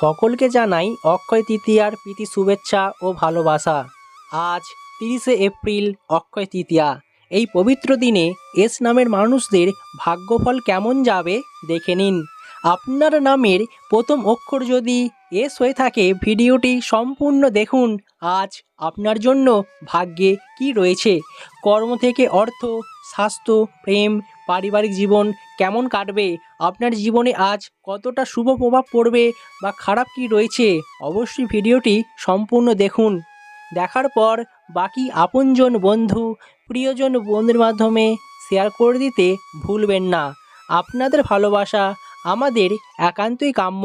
সকলকে জানাই অক্ষয় তৃতীয়ার প্রীতি শুভেচ্ছা ও ভালোবাসা। আজ তিরিশে এপ্রিল, অক্ষয় তৃতীয়া। এই পবিত্র দিনে এস নামের মানুষদের ভাগ্যফল কেমন যাবে দেখে নিন। আপনার নামের প্রথম অক্ষর যদি এস হয়ে থাকে, ভিডিওটি সম্পূর্ণ দেখুন। আজ আপনার জন্য ভাগ্যে কি রয়েছে? কর্ম থেকে অর্থ, স্বাস্থ্য, প্রেম পারিবারিক জীবন কেমন কাটবে? আপনার জীবনে আজ কতটা শুভ প্রভাব পড়বে বা খারাপ কি রয়েছে? অবশ্যই ভিডিওটি সম্পূর্ণ দেখুন। দেখার পর বাকি আপনজন বন্ধু, প্রিয়জন বন্ধুর মাধ্যমে শেয়ার করে দিতে ভুলবেন না। আপনাদের ভালোবাসা আমাদের একান্তই কাম্য।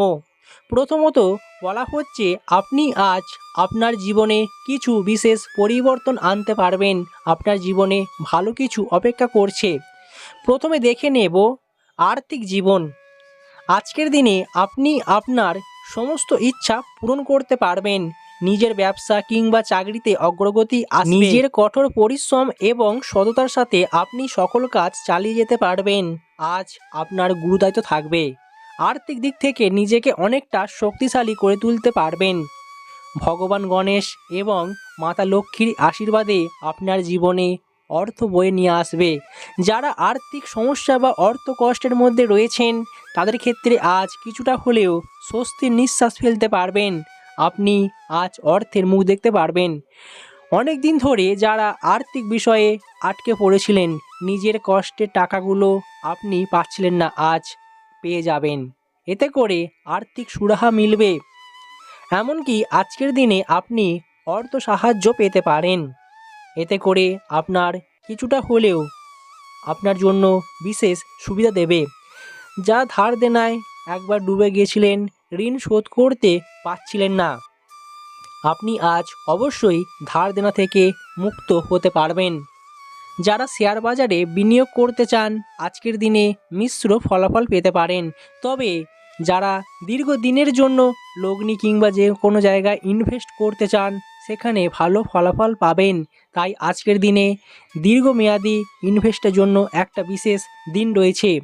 প্রথমত বলা হচ্ছে, আপনি আজ আপনার জীবনে কিছু বিশেষ পরিবর্তন আনতে পারবেন। আপনার জীবনে ভালো কিছু অপেক্ষা করছে। প্রথমে দেখে নেব আর্থিক জীবন। আজকের দিনে আপনি আপনার সমস্ত ইচ্ছা পূরণ করতে পারবেন। নিজের ব্যবসা কিংবা চাকরিতে অগ্রগতি আসবে। নিজের কঠোর পরিশ্রম এবং সততার সাথে আপনি সকল কাজ চালিয়ে যেতে পারবেন। আজ আপনার গুরুদায়িত্ব থাকবে। আর্থিক দিক থেকে নিজেকে অনেকটা শক্তিশালী করে তুলতে পারবেন। ভগবান গণেশ এবং মাতা লক্ষ্মীর আশীর্বাদে আপনার জীবনে অর্থ বয়ে নিয়ে আসবে। যারা আর্থিক সমস্যা বা অর্থ কষ্টের মধ্যে রয়েছেন, তাদের ক্ষেত্রে আজ কিছুটা হলেও স্বস্তির নিঃশ্বাস ফেলতে পারবেন। আপনি আজ অর্থের মুখ দেখতে পারবেন। অনেক দিন ধরে যারা আর্থিক বিষয়ে আটকে পড়েছিলেন, নিজের কষ্টের টাকাগুলো আপনি পাচ্ছিলেন না, আজ পেয়ে যাবেন। এতে করে আর্থিক সুরাহা মিলবে। এমনকি আজকের দিনে আপনি অর্থ সাহায্য পেতে পারেন। এতে করে আপনার কিছুটা হলেও আপনার জন্য বিশেষ সুবিধা দেবে। যা ধার দেনায় একবার ডুবে গিয়েছিলেন ঋণ শোধ করতে পারছিলেন না। আপনি আজ অবশ্যই ধার দেনা থেকে মুক্ত হতে পারবেন। যারা শেয়ার বাজারে বিনিয়োগ করতে চান, আজকের দিনে মিশ্র ফলাফল পেতে পারেন। তবে যারা দীর্ঘদিনের জন্য, লগ্নি কিংবা যে কোনো জায়গায় ইনভেস্ট করতে চান সেখানে ভালো ফলাফল পাবেন। তাই আজকের দিনে দীর্ঘমেয়াদী ইনভেস্টের জন্য একটা বিশেষ দিন রয়েছে।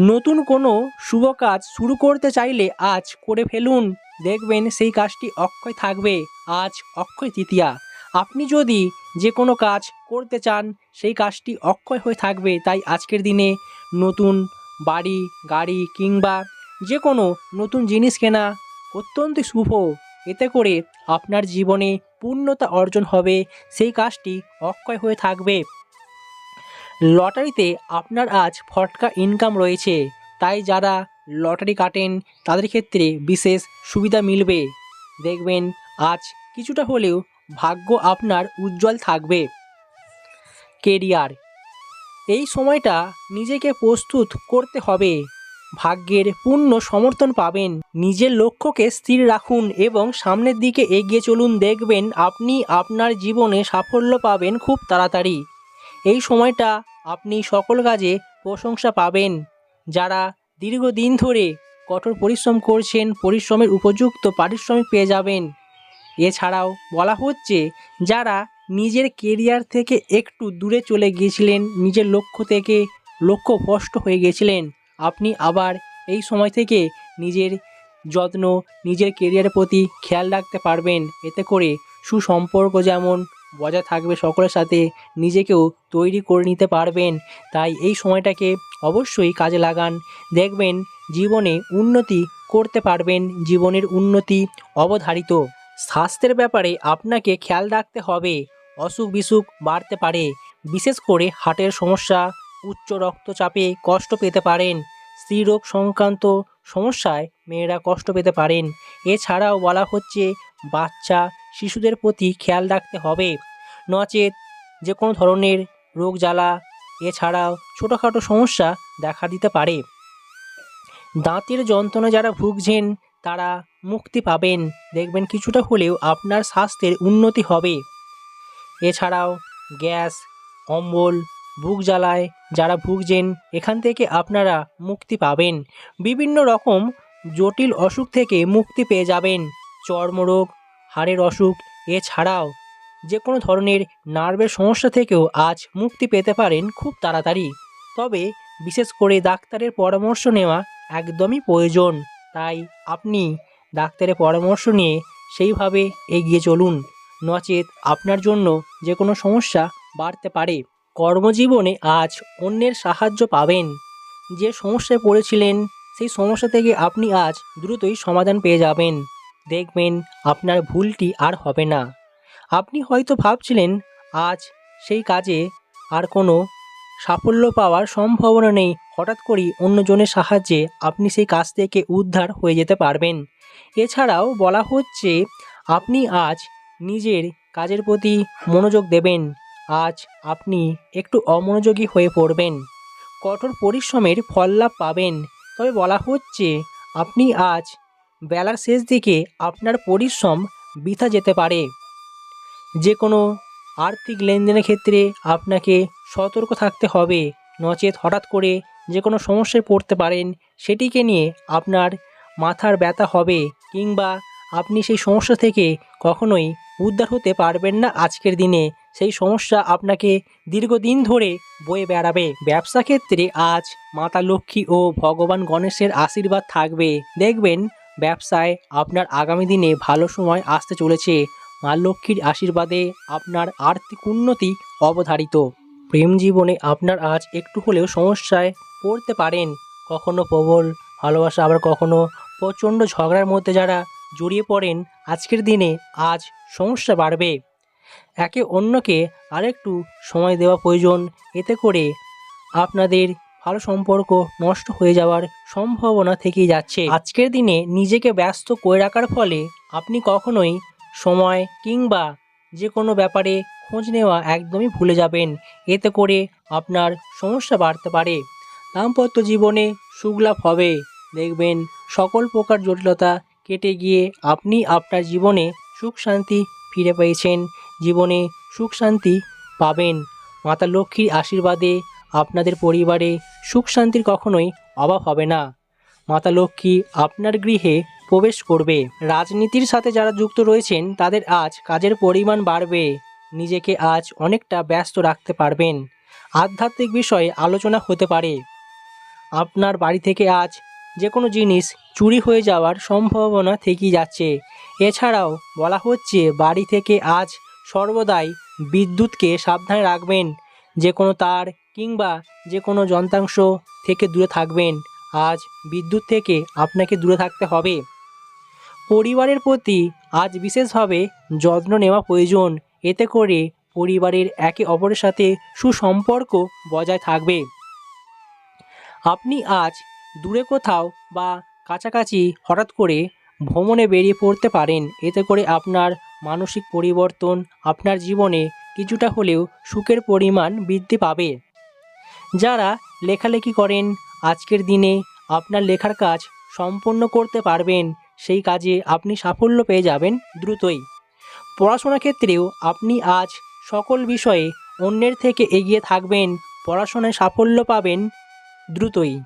নতুন কোনো শুভ কাজ শুরু করতে চাইলে আজ করে ফেলুন। দেখবেন সেই কাজটি অক্ষয় থাকবে। আজ অক্ষয় তৃতীয়া। আপনি যদি যে কোনো কাজ করতে চান, সেই কাজটি অক্ষয় হয়ে থাকবে। তাই আজকের দিনে নতুন বাড়ি, গাড়ি কিংবা যে কোনো নতুন জিনিস কেনা অত্যন্ত শুভ। এতে করে আপনার জীবনে পূর্ণতা অর্জন হবে, সেই কাজটি অক্ষয় হয়ে থাকবে। লটারিতে আপনার আজ ফটকা ইনকাম রয়েছে, তাই যারা লটারি কাটেন, তাদের ক্ষেত্রে বিশেষ সুবিধা মিলবে। দেখবেন, আজ কিছুটা হলেও ভাগ্য আপনার উজ্জ্বল থাকবে। কেরিয়ার। এই সময়টা নিজেকে প্রস্তুত করতে হবে। ভাগ্যের পূর্ণ সমর্থন পাবেন। নিজের লক্ষ্যকে স্থির রাখুন এবং সামনের দিকে এগিয়ে চলুন। দেখবেন আপনি আপনার জীবনে সাফল্য পাবেন খুব তাড়াতাড়ি। এই সময়টা আপনি সকল কাজে প্রশংসা পাবেন। যারা দীর্ঘদিন ধরে কঠোর পরিশ্রম করছেন, পরিশ্রমের উপযুক্ত পারিশ্রমিক পেয়ে যাবেন। এছাড়াও বলা হচ্ছে, যারা নিজের কেরিয়ার থেকে একটু দূরে চলে গিয়েছিলেন, নিজের লক্ষ্য থেকে লক্ষ্য ভ্রষ্ট হয়ে গিয়েছিলেন আপনি আবার এই সময় থেকে নিজের যত্ন, নিজের কেরিয়ারের প্রতি খেয়াল রাখতে পারবেন। এতে করে সুসম্পর্ক যেমন বজায় থাকবে সকলের সাথে, নিজেকেও তৈরি করে নিতে পারবেন। তাই এই সময়টাকে অবশ্যই কাজে লাগান। দেখবেন জীবনে উন্নতি করতে পারবেন, জীবনের উন্নতি অবধারিত। স্বাস্থ্যের ব্যাপারে আপনাকে খেয়াল রাখতে হবে। অসুখ বিসুখ বাড়তে পারে। বিশেষ করে হার্টের সমস্যা উচ্চ রক্তচাপে কষ্ট পেতে পারেন। স্ত্রীরোগ সংক্রান্ত সমস্যায় মেয়েরা কষ্ট পেতে পারেন। এছাড়াও বলা হচ্ছে, বাচ্চা শিশুদের প্রতি খেয়াল রাখতে হবে। নচেত যে কোনো ধরনের রোগ জ্বালা, এছাড়াও ছোটোখাটো সমস্যা দেখা দিতে পারে। দাঁতের যন্ত্রণা যারা ভুগছেন, তারা মুক্তি পাবেন। দেখবেন কিছুটা হলেও আপনার স্বাস্থ্যের উন্নতি হবে। এছাড়াও গ্যাস অম্বল বুক জ্বালায় যারা ভুগছেন, এখান থেকে আপনারা মুক্তি পাবেন। বিভিন্ন রকম জটিল অসুখ থেকে মুক্তি পেয়ে যাবেন। চর্মরোগ, হাড়ের অসুখ, এছাড়াও যে কোনো ধরনের নার্ভের সমস্যা থেকেও আজ মুক্তি পেতে পারেন খুব তাড়াতাড়ি। তবে বিশেষ করে ডাক্তারের পরামর্শ নেওয়া একদমই প্রয়োজন। তাই আপনি ডাক্তারের পরামর্শ নিয়ে সেইভাবে এগিয়ে চলুন। নচেত আপনার জন্য যে কোনো সমস্যা বাড়তে পারে। কর্মজীবনে আজ অন্যের সাহায্য পাবেন। যে সমস্যায় পড়েছিলেন, সেই সমস্যা থেকে আপনি আজ দ্রুতই সমাধান পেয়ে যাবেন। দেখবেন আপনার ভুলটি আর হবে না। আপনি হয়তো ভাবছিলেন, আজ সেই কাজে আর কোনো সাফল্য পাওয়ার সম্ভাবনা নেই। হঠাৎ করেই অন্যজনের সাহায্যে আপনি সেই কাজ থেকে উদ্ধার হয়ে যেতে পারবেন। এছাড়াও বলা হচ্ছে, আপনি আজ নিজের কাজের প্রতি মনোযোগ দেবেন। আজ আপনি একটু অমনোযোগী হয়ে পড়বেন। কঠোর পরিশ্রমের ফল লাভ পাবেন। তবে বলা হচ্ছে, আপনি আজ বেলার শেষ দিকে আপনার পরিশ্রম বৃথা যেতে পারে। যে কোনো আর্থিক লেনদেনের ক্ষেত্রে আপনাকে সতর্ক থাকতে হবে। নচেত হঠাৎ করে যে কোনো সমস্যায় পড়তে পারেন, সেটিকে নিয়ে আপনার মাথার ব্যথা হবে কিংবা আপনি সেই সমস্যা থেকে কখনোই উদ্ধার হতে পারবেন না আজকের দিনে। সেই সমস্যা আপনাকে দীর্ঘদিন ধরে বয়ে বেড়াবে। ব্যবসা ক্ষেত্রে আজ মাতা লক্ষ্মী ও ভগবান গণেশের আশীর্বাদ থাকবে। দেখবেন ব্যবসায় আপনার আগামী দিনে ভালো সময় আসতে চলেছে। মা লক্ষ্মীর আশীর্বাদে আপনার আর্থিক উন্নতি অবধারিত। প্রেম জীবনে আপনার আজ একটু হলেও সমস্যায় পড়তে পারেন। কখনো প্রবল ভালোবাসা, আবার কখনো প্রচণ্ড ঝগড়ার মধ্যে যারা জড়িয়ে পড়েন, আজকের দিনে আজ সমস্যা বাড়বে। একে অন্যকে আরেকটু সময় দেওয়া প্রয়োজন। এতে করে আপনাদের ভালো সম্পর্ক নষ্ট হয়ে যাওয়ার সম্ভাবনা থেকেই যাচ্ছে। আজকের দিনে নিজেকে ব্যস্ত করে রাখার ফলে আপনি কখনোই সময় কিংবা যে কোনো ব্যাপারে খোঁজ নেওয়া একদমই ভুলে যাবেন। এতে করে আপনার সমস্যা বাড়তে পারে। দাম্পত্য জীবনে সুখলাভ হবে। দেখবেন সকল প্রকার জটিলতা কেটে গিয়ে আপনি আপনার জীবনে সুখ শান্তি ফিরে পেয়েছেন। জীবনে সুখ শান্তি পাবেন। মাতা লক্ষ্মীর আশীর্বাদে আপনাদের পরিবারে সুখ শান্তির কখনোই অভাব হবে না। মাতা লক্ষ্মী আপনার গৃহে প্রবেশ করবে। রাজনীতির সাথে যারা যুক্ত রয়েছেন, তাদের আজ কাজের পরিমাণ বাড়বে। নিজেকে আজ অনেকটা ব্যস্ত রাখতে পারবেন। আধ্যাত্মিক বিষয়ে আলোচনা হতে পারে। আপনার বাড়ি থেকে আজ যে কোনো জিনিস চুরি হয়ে যাওয়ার সম্ভাবনা থেকেই যাচ্ছে। এছাড়াও বলা হচ্ছে, বাড়ি থেকে আজ সর্বদাই বিদ্যুৎকে সাবধানে রাখবেন। যে কোনো তার কিংবা যে কোনো যন্ত্রাংশ থেকে দূরে থাকবেন। আজ বিদ্যুৎ থেকে আপনাকে দূরে থাকতে হবে। পরিবারের প্রতি আজ বিশেষভাবে যত্ন নেওয়া প্রয়োজন। এতে করে পরিবারের একে অপরের সাথে সুসম্পর্ক বজায় থাকবে। আপনি আজ দূরে কোথাও বা কাছাকাছি হঠাৎ করে ভ্রমণে বেরিয়ে পড়তে পারেন। এতে করে আপনার মানসিক পরিবর্তন আপনার জীবনে কিছুটা হলেও সুখের পরিমাণ বৃদ্ধি পাবে। যারা লেখালেখি করেন, আজকের দিনে আপনার লেখার কাজ সম্পন্ন করতে পারবেন, সেই কাজে আপনি সাফল্য পেয়ে যাবেন দ্রুতই। পড়াশোনা ক্ষেত্রেও আপনি আজ সকল বিষয়ে অন্যের থেকে এগিয়ে থাকবেন, পড়াশোনায় সাফল্য পাবেন দ্রুতই।